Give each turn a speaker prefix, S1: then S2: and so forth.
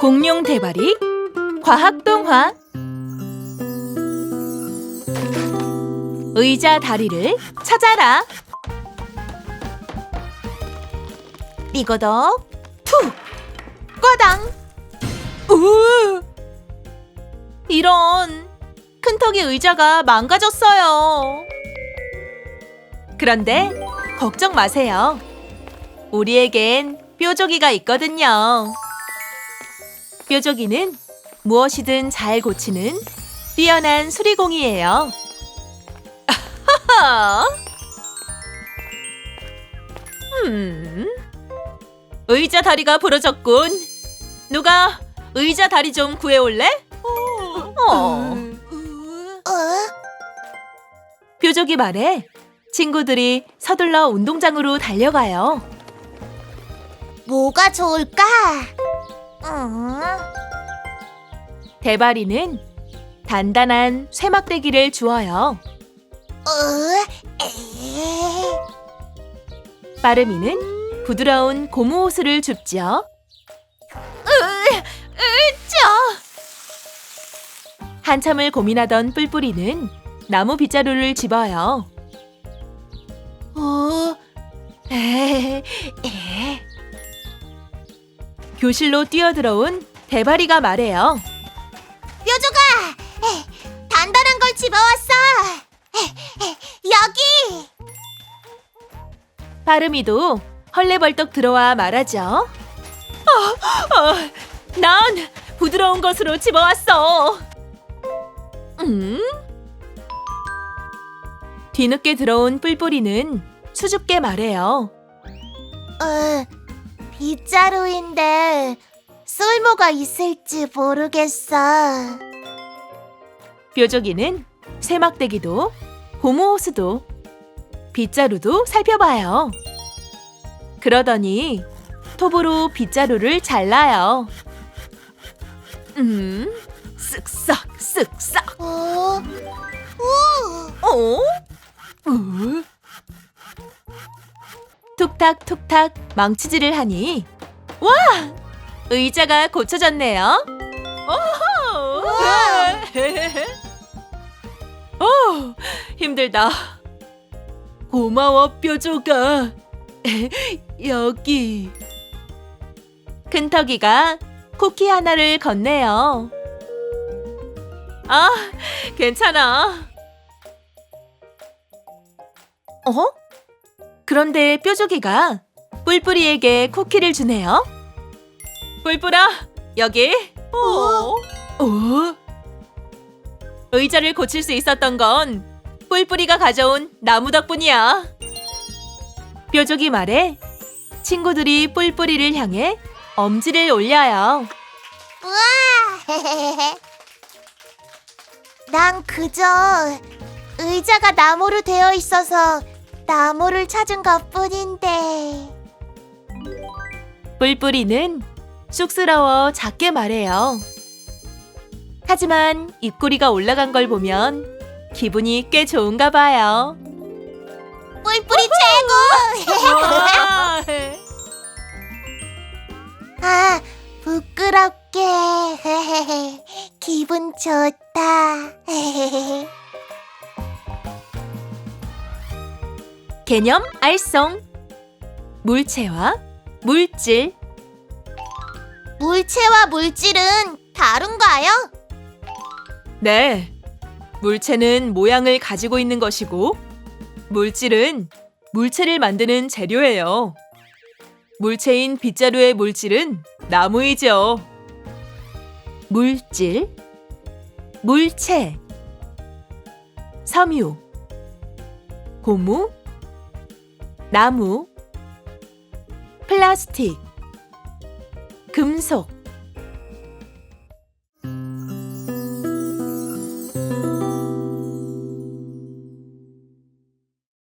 S1: 공룡 대발이 과학 동화. 의자 다리를 찾아라. 삐거덕 툭 꽈당. 우! 이런 큰 턱의 의자가 망가졌어요. 그런데 걱정 마세요. 우리에겐 뾰족이가 있거든요. 뾰족이는 무엇이든 잘 고치는 뛰어난 수리공이에요. 음, 의자 다리가 부러졌군. 누가 의자 다리 좀 구해올래? 어.
S2: 어?
S1: 뾰족이 말에 친구들이 서둘러 운동장으로 달려가요.
S2: 뭐가 좋을까? 음,
S1: 대바리는 단단한 쇠막대기를 주어요.
S2: 어, 에,
S1: 빠름이는 부드러운 고무 호스를 줍죠. 한참을 고민하던 뿔뿔이는 나무 빗자루를 집어요. 어, 에, 에. 교실로 뛰어들어온 대바리가 말해요.
S2: 뾰족아, 에, 단단한 걸 집어왔어. 여기.
S1: 빠름이도 헐레벌떡 들어와 말하죠. 어, 어, 난 부드러운 것으로 집어왔어. 음? 뒤늦게 들어온 뿔뿔이는 수줍게 말해요.
S2: 어, 빗자루인데 쓸모가 있을지 모르겠어.
S1: 뾰족이는 쇠막대기도 고무 호스도 빗자루도 살펴봐요. 그러더니 톱으로 빗자루를 잘라요. 음, 쓱싹 쓱싹.
S2: 어,
S1: 툭탁툭탁 망치질을 하니 와! 의자가 고쳐졌네요. 오호! 오, 힘들다. 고마워 뾰조가. 여기. 큰턱이가 쿠키 하나를 건네요. 아, 괜찮아. 어? 그런데 뾰족이가 뿔뿔이에게 쿠키를 주네요. 뿔뿔아, 여기. 어? 어? 의자를 고칠 수 있었던 건 뿔뿔이가 가져온 나무 덕분이야. 뾰족이 말에 친구들이 뿔뿔이를 향해 엄지를 올려요.
S2: 우와. 난 그저 의자가 나무로 되어 있어서 나무를 찾은 것뿐인데.
S1: 뿔뿔이는 쑥스러워 작게 말해요. 하지만 입꼬리가 올라간 걸 보면 기분이 꽤 좋은가 봐요.
S2: 뿔뿔이 최고! 아, 부끄럽게. 기분 좋다.
S1: 개념 알송 물체와 물질.
S2: 물체와 물질은 다른가요?
S1: 네. 물체는 모양을 가지고 있는 것이고 물질은 물체를 만드는 재료예요. 물체인 빗자루의 물질은 나무이죠. 물질. 물체. 섬유. 고무 나무 플라스틱 금속